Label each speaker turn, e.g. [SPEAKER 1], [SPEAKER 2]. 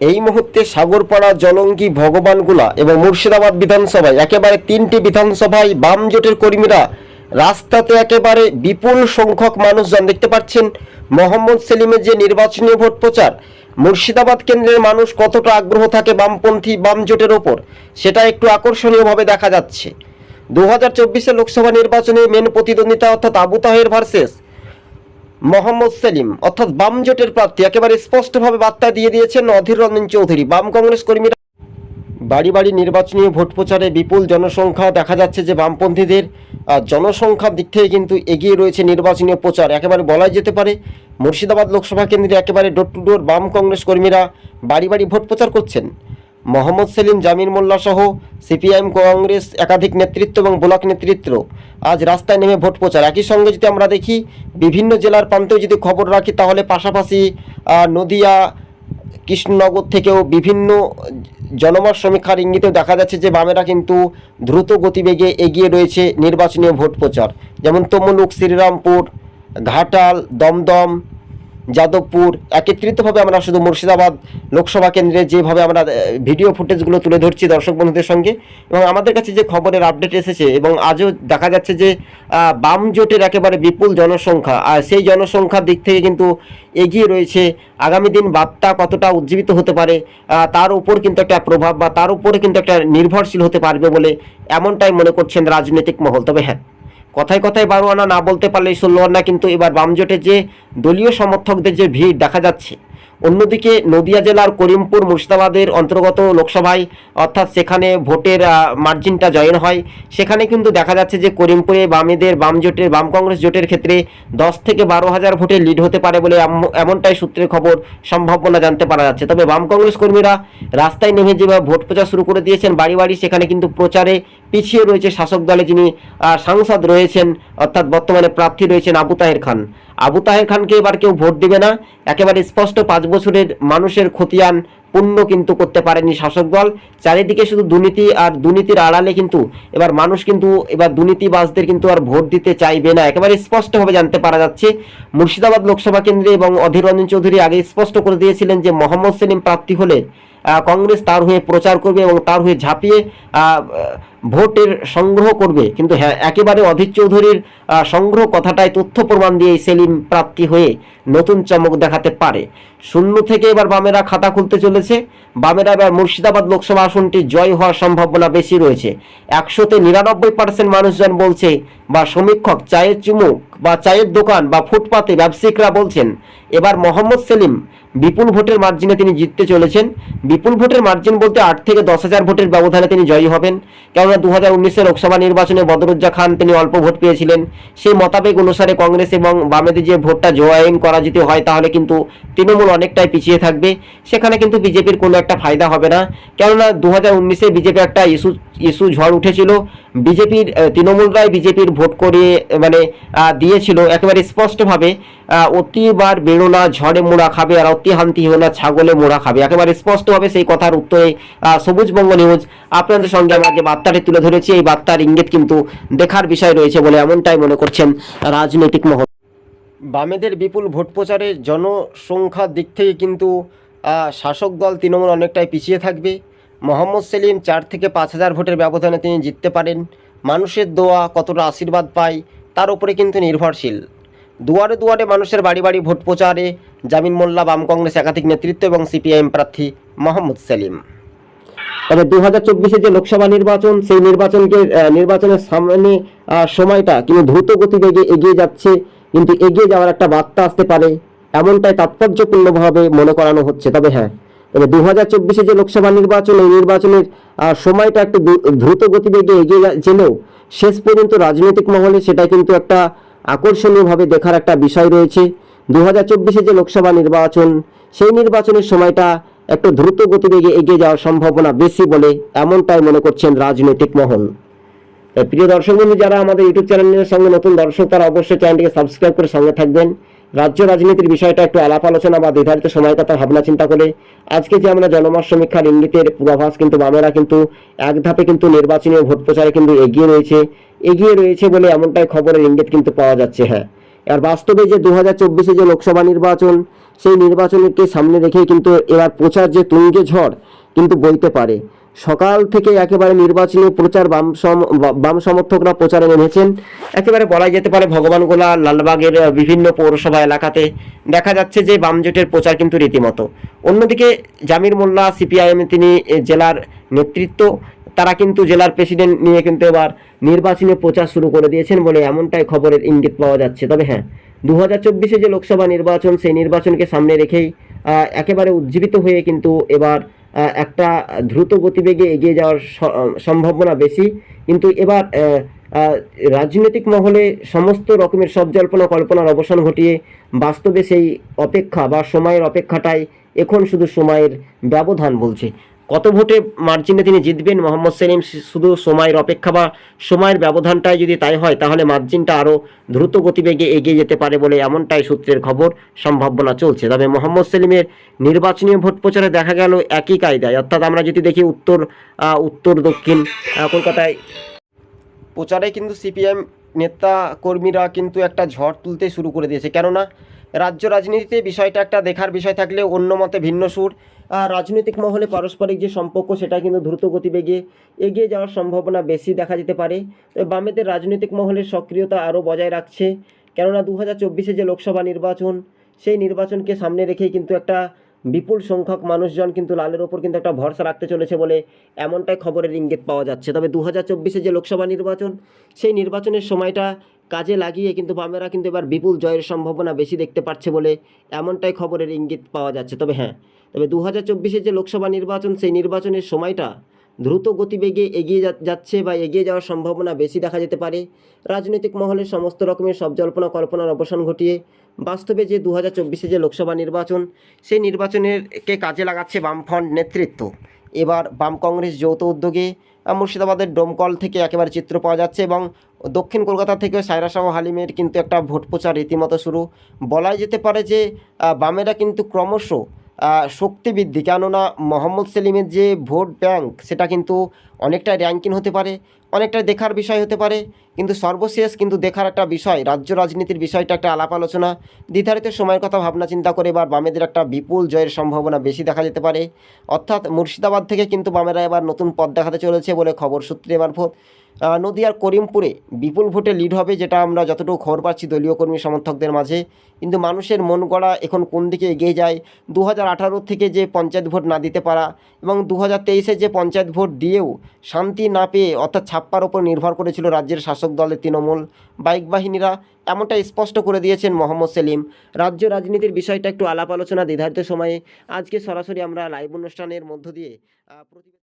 [SPEAKER 1] এই মুহূর্তে সাগরপাড়া, জলঙ্গি, ভগবানগুলা এবং মুর্শিদাবাদ বিধানসভায় একেবারে তিনটি বিধানসভায় বাম জোটের কর্মীরা রাস্তাতে একেবারে বিপুল সংখ্যক মানুষজন দেখতে পাচ্ছেন। মোহাম্মদ সেলিমের যে নির্বাচনী ভোট প্রচার, মুর্শিদাবাদ কেন্দ্রের মানুষ কতটা আগ্রহ থাকে বামপন্থী, বাম জোটের ওপর, সেটা একটু আকর্ষণীয়ভাবে দেখা যাচ্ছে। দু হাজার লোকসভা নির্বাচনে মেন প্রতিদ্বন্দ্বিতা অর্থাৎ আবু তাহের ভার্সেস মোহাম্মদ সেলিম, অর্থাৎ বাম জোটের প্রার্থী, একেবারে স্পষ্টভাবে বার্তা দিয়ে দিয়েছেন অধীর রঞ্জন চৌধুরী। বাম কংগ্রেস কর্মীরা বাড়ি বাড়ি নির্বাচনী ভোট প্রচারে বিপুল জনসংখ্যা দেখা যাচ্ছে যে বামপন্থীদের জনসংখ্যার দিক থেকে কিন্তু এগিয়ে রয়েছে নির্বাচনী প্রচার। একেবারে বলাই যেতে পারে, মুর্শিদাবাদ লোকসভা কেন্দ্রে একেবারে ডোর টু ডোর বাম কংগ্রেস কর্মীরা বাড়ি বাড়ি ভোট প্রচার করছেন। মোহাম্মদ সেলিম, জামির মোল্লা সহ সিপিআইএম কংগ্রেস একাধিক নেতৃত্ব এবং ব্লক নেতৃত্ব আজ রাস্তায় নেমে ভোট প্রচার। একই সঙ্গে যদি আমরা দেখি, বিভিন্ন জেলার প্রান্তেও যদি খবর রাখি, তাহলে পাশাপাশি নদিয়া, কৃষ্ণনগর থেকেও বিভিন্ন জনমত সমীক্ষার ইঙ্গিতেও দেখা যাচ্ছে যে বামেরা কিন্তু দ্রুত গতিবেগে এগিয়ে রয়েছে নির্বাচনী ভোট প্রচার। যেমন তমলুক, শ্রীরামপুর, ঘাটাল, দমদম যাদবপুর, একত্রিতভাবে আমরা শুধু মুর্শিদাবাদ লোকসভা কেন্দ্রে যেভাবে আমরা ভিডিও ফুটেজগুলো তুলে ধরছি দর্শক বন্ধুদের সঙ্গে। এবং আমাদের কাছে যে খবরের আপডেট এসেছে এবং আজও দেখা যাচ্ছে যে বাম জোটের একেবারে বিপুল জনসংখ্যা, আর সেই জনসংখ্যার দিক থেকে কিন্তু এগিয়ে রয়েছে। আগামী দিন বার্তা কতটা উজ্জীবিত হতে পারে তার উপর কিন্তু একটা প্রভাব বা তার উপরে কিন্তু একটা নির্ভরশীল হতে পারবে বলে এমনটাই মনে করছেন রাজনৈতিক মহল। তবে হ্যাঁ। কথায় কথায় বারোয়ানা না বলতে পারলে ষোলো কিন্তু এবার বামজোটে যে দলীয় সমর্থকদের যে ভিড় দেখা যাচ্ছে। অন্যদিকে নদিয়া জেলার করিমপুর মুর্শিদাবাদের অন্তর্গত লোকসভায়, অর্থাৎ সেখানে ভোটের মার্জিনটা জয়েন হয়। সেখানে কিন্তু দেখা যাচ্ছে যে করিমপুরে বামেদের বাম জোটের, বাম কংগ্রেস জোটের ক্ষেত্রে দশ থেকে বারো হাজার ভোটে লিড হতে পারে বলে এমনটাই সূত্রের খবর, সম্ভাবনা জানতে পারা যাচ্ছে। তবে বাম কংগ্রেস কর্মীরা রাস্তায় নেমে যেভাবে ভোট প্রচার শুরু করে দিয়েছেন বাড়ি বাড়ি, সেখানে কিন্তু প্রচারে পিছিয়ে রয়েছে শাসক দলে যিনি সাংসদ রয়েছেন, অর্থাৎ বর্তমানে প্রার্থী রয়েছেন আবু তাহের খান। আবু তাহের খানকে এবার কেউ ভোট দেবে না। একেবারে স্পষ্ট পাঁচ বছরের মানুষের খতিয়ান পূর্ণ কিন্তু করতে পারেনি শাসক দল। চারিদিকে শুধু দুর্নীতি আর দুর্নীতির আড়ালে কিন্তু এবার মানুষ কিন্তু এবার দুর্নীতিবাজদের কিন্তু আর ভোট দিতে চাইবে না। একেবারে স্পষ্টভাবে জানতে পারা যাচ্ছে, মুর্শিদাবাদ লোকসভা কেন্দ্রে এবং অধীর রঞ্জন চৌধুরী আগে স্পষ্ট করে দিয়েছিলেন যে মোহাম্মদ সেলিম প্রার্থী হলে কংগ্রেস তার হয়ে প্রচার করবে এবং তার হয়ে ঝাঁপিয়ে ভোটের সংগ্রহ করবে। কিন্তু হ্যাঁ একেবারে অধীর চৌধুরীর সংগ্রহ কথাটাই তথ্য প্রমাণ দিয়ে সেলিম প্রাপ্তি হয়ে নতুন চমক দেখাতে পারে। শূন্য থেকে এবার বামেরা খাতা খুলতে চলেছে। বামেরা এবার মুর্শিদাবাদ লোকসভা আসনটি জয় হওয়ার সম্ভাবনা বেশি রয়েছে। একশোতে নিরানব্বই পার্সেন্ট মানুষজন বলছে বা সমীক্ষক চায়ের চুমুক বা চায়ের দোকান বা ফুটপাতে ব্যবসায়িকরা বলছেন, এবার মোহাম্মদ সেলিম বিপুল ভোটের মার্জিনে তিনি জিততে চলেছেন। বিপুল ভোটের মার্জিন বলতে আট থেকে দশ হাজার ভোটের ব্যবধানে তিনি জয়ী হবেন। কেননা দু হাজার উনিশের লোকসভা নির্বাচনে বদরুজ্জা খান তিনি অল্প ভোট পেয়েছিলেন। সেই মোতাবেক অনুসারে কংগ্রেস এবং বামেদের যে ভোটটা জয়েন করা যদি হয়, তাহলে কিন্তু তৃণমূল অনেকটাই পিছিয়ে থাকবে। সেখানে কিন্তু বিজেপির কোনো একটা ফায়দা হবে না। কেননা দু হাজার উনিশে বিজেপি একটা ইস্যু ইস্যু ঝড় উঠেছিল, বিজেপির তৃণমূলরাই বিজেপির ভোট করিয়ে মানে দিয়েছিল। একেবারে স্পষ্টভাবে অতিবার বেরোনা ঝড়ে মোড়া খাবে আর অতি হান্তি হো না ছাগলে মোড়া খাবে। একেবারে স্পষ্টভাবে সেই কথার উত্তরে সবুজবঙ্গ নিউজ আপনাদের সঙ্গে আমরা যে বার্তাটি তুলে ধরেছি। এই বার্তার ইঙ্গিত কিন্তু দেখার বিষয় রয়েছে বলে এমনটাই মনে করছেন রাজনৈতিক মহল। বামেদের বিপুল ভোট প্রচারে জনসংখ্যার দিক থেকে কিন্তু শাসক দল তৃণমূল অনেকটাই পিছিয়ে থাকবে। মোহাম্মদ সেলিম চার থেকে পাঁচ হাজার ভোটের ব্যবধানে তিনি জিততে পারেন। মানুষের দোয়া কতটা আশীর্বাদ পায়, তার উপরে কিন্তু নির্ভরশীল। দুয়ারে দুয়ারে মানুষের বাড়ি বাড়ি ভোট প্রচারে জামিন মোল্লা, বাম কংগ্রেস একাধিক নেতৃত্ব এবং সিপিআইএম প্রার্থী মোহাম্মদ সেলিম। তবে দু হাজার চব্বিশে যে লোকসভা নির্বাচন, সেই নির্বাচনকে নির্বাচনের সামনে সময়টা কিন্তু দ্রুত গতিবেগে এগিয়ে যাচ্ছে। কিন্তু এগিয়ে যাওয়ার একটা বার্তা আসতে পারে, এমনটাই তাৎপর্যপূর্ণভাবে মনে করানো হচ্ছে। তবে হ্যাঁ তবে দু হাজার চব্বিশে যে লোকসভা নির্বাচন, এই নির্বাচনের সময়টা একটু দ্রুত গতিবেগে এগিয়ে গেলেও শেষ পর্যন্ত রাজনৈতিক মহলে সেটা কিন্তু একটা আকর্ষণীয়ভাবে দেখার একটা বিষয় রয়েছে। দু হাজার চব্বিশে যে লোকসভা নির্বাচন, সেই নির্বাচনের সময়টা একটু দ্রুত গতিবেগে এগিয়ে যাওয়ার সম্ভাবনা বেশি বলে এমনটাই মনে করছেন রাজনৈতিক মহল। প্রিয় দর্শক বন্ধু, যারা আমাদের ইউটিউব চ্যানেলের সঙ্গে নতুন দর্শক, তারা অবশ্যই চ্যানেলটিকে সাবস্ক্রাইব করে সঙ্গে থাকবেন। রাজ্য রাজনীতির বিষয়টা একটু আলাপ আলোচনা বা নির্ধারিত সময় কথা ভাবনা চিন্তা করে। আজকে যে আমরা জনমত সমীক্ষার ইঙ্গিতের পূর্বাভাস কিন্তু বামেরা কিন্তু এক ধাপে কিন্তু নির্বাচনী ভোট প্রচারে কিন্তু এগিয়ে রয়েছে। এগিয়ে রয়েছে বলে এমনটাই খবরের ইঙ্গিত কিন্তু পাওয়া যাচ্ছে হ্যাঁ। আর বাস্তবে যে দু হাজার যে লোকসভা নির্বাচন, সেই নির্বাচনকে সামনে রেখে কিন্তু এবার প্রচার যে তুঙ্গে ঝড় কিন্তু বইতে পারে। সকাল থেকে একেবারে নির্বাচনী প্রচার বাম বাম সমর্থকরা প্রচারে নেমেছেন। একেবারে বলা যেতে পারে ভগবানগোলা, লালবাগের বিভিন্ন পৌরসভা এলাকাতে দেখা যাচ্ছে যে বাম জোটের প্রচার কিন্তু রীতিমতো। অন্যদিকে জামির মোল্লা, সিপিআইএম তিনি জেলার নেতৃত্ব, তারা কিন্তু জেলার প্রেসিডেন্ট নিয়ে কিন্তু এবার নির্বাচনী প্রচার শুরু করে দিয়েছেন বলে এমনটাই খবরের ইঙ্গিত পাওয়া যাচ্ছে। তবে হ্যাঁ দু হাজার চব্বিশে যে লোকসভা নির্বাচন, সেই নির্বাচনকে সামনে রেখেই একেবারে উজ্জীবিত হয়ে কিন্তু এবার একটা দ্রুত গতিবেগে এগিয়ে যাওয়ার সম্ভাবনা বেশি। কিন্তু এবার রাজনৈতিক মহলে সমস্ত রকমের সব জল্পনা কল্পনার অবসান ঘটিয়ে বাস্তবে সেই অপেক্ষা বা সময়ের অপেক্ষাটাই এখন শুধু সময়ের ব্যবধান বলছে। কত ভোটে মার্জিনে তিনি জিতবেন? মোহাম্মদ সেলিম শুধু সময়ের অপেক্ষা বা সময়ের ব্যবধানটাই যদি তাই হয়, তাহলে মার্জিনটা আরও দ্রুত গতিবেগে এগিয়ে যেতে পারে বলে এমনটাই সূত্রের খবর, সম্ভাবনা চলছে। তবে মোহাম্মদ সেলিমের নির্বাচনী ভোট প্রচারে দেখা গেল একই কায়দায়। অর্থাৎ আমরা যদি দেখি উত্তর উত্তর, দক্ষিণ কলকাতায় প্রচারে কিন্তু সিপিএম নেতা কর্মীরা কিন্তু একটা ঝড় তুলতে শুরু করে দিয়েছে। কেননা, রাজ্য রাজনীতিতে বিষয়টা একটা দেখার বিষয় থাকলে অন্য মতে ভিন্ন সুর। রাজনৈতিক মহলে পারস্পরিক যে সম্পর্ক, সেটা কিন্তু দ্রুত গতিবেগে এগিয়ে যাওয়ার সম্ভাবনা বেশি দেখা যেতে পারে। বামেদের রাজনৈতিক মহলের সক্রিয়তা আরও বজায় রাখছে, কেননা দু হাজার যে লোকসভা নির্বাচন, সেই নির্বাচনকে সামনে রেখেই কিন্তু একটা বিপুল সংখ্যক মানুষজন কিন্তু লালের ওপর কিন্তু একটা ভরসা রাখতে চলেছে বলে এমনটাই খবরের ইঙ্গিত পাওয়া যাচ্ছে। তবে দু হাজার যে লোকসভা নির্বাচন, সেই নির্বাচনের সময়টা কাজে লাগিয়ে কিন্তু বামেরা কিন্তু এবার বিপুল জয়ের সম্ভাবনা বেশি দেখতে পাচ্ছে বলে এমনটাই খবরের ইঙ্গিত পাওয়া যাচ্ছে। তবে হ্যাঁ তবে দু হাজার যে লোকসভা নির্বাচন, সেই নির্বাচনের সময়টা দ্রুত গতিবেগে এগিয়ে যাচ্ছে বা এগিয়ে যাওয়ার সম্ভাবনা বেশি দেখা যেতে পারে। রাজনৈতিক মহলে সমস্ত রকমের সব জল্পনা কল্পনার অবসান ঘটিয়ে বাস্তবে যে দু হাজার যে লোকসভা নির্বাচন, সেই নির্বাচনেরকে কাজে লাগাচ্ছে বামফ্রন্ট নেতৃত্ব। এবার বাম কংগ্রেস যৌথ উদ্যোগে মুর্শিদাবাদের ডোমকল থেকে একেবারে চিত্র পাওয়া যাচ্ছে এবং দক্ষিণ কলকাতা থেকে সাইরাসাহ হালিমের কিন্তু একটা ভোট প্রচার রীতিমতো শুরু। বলাই যেতে পারে যে বামেরা কিন্তু ক্রমশ শক্তি বৃদ্ধি কেননা মোহাম্মদ সেলিমের যে ভোট ব্যাংক সেটা কিন্তু অনেকটা র্যাঙ্কিং হতে পারে অনেকটা দেখার বিষয় হতে পারে। কিন্তু সর্বশেষ কিন্তু দেখার একটা বিষয় রাজ্য রাজনীতির বিষয়টা একটা আলাপ আলোচনা। নির্ধারিত সময়ের কথা ভাবনা চিন্তা করে এবার বামেদের একটা বিপুল জয়ের সম্ভাবনা বেশি দেখা যেতে পারে। অর্থাৎ মুর্শিদাবাদ থেকে কিন্তু বামেরা এবার নতুন পথ দেখাতে চলেছে বলে খবর সূত্রে আহ, নদিয়ার করিমপুরে বিপুল ভোটে লিড হবে, যেটা আমরা যতটুকু খবর পাচ্ছি দলীয় কর্মী সমর্থকদের মাঝে। কিন্তু মানুষের মন গড়া এখন কোন দিকে এগিয়ে যায়? দু হাজার আঠারো থেকে যে পঞ্চায়েত ভোট না দিতে পারা এবং দু হাজার যে পঞ্চায়েত ভোট দিয়েও শান্তি না পেয়ে অর্থাৎ ছাপ্পার ওপর নির্ভর করেছিল রাজ্যের শাসক দলের তৃণমূল, বাইক বাহিনীরা এমনটা স্পষ্ট করে দিয়েছেন মোহাম্মদ সেলিম। রাজ্য রাজনীতির বিষয়টা একটু আলাপ আলোচনা নির্ধারিত সময়ে। আজকে সরাসরি আমরা লাইভ অনুষ্ঠানের মধ্য দিয়ে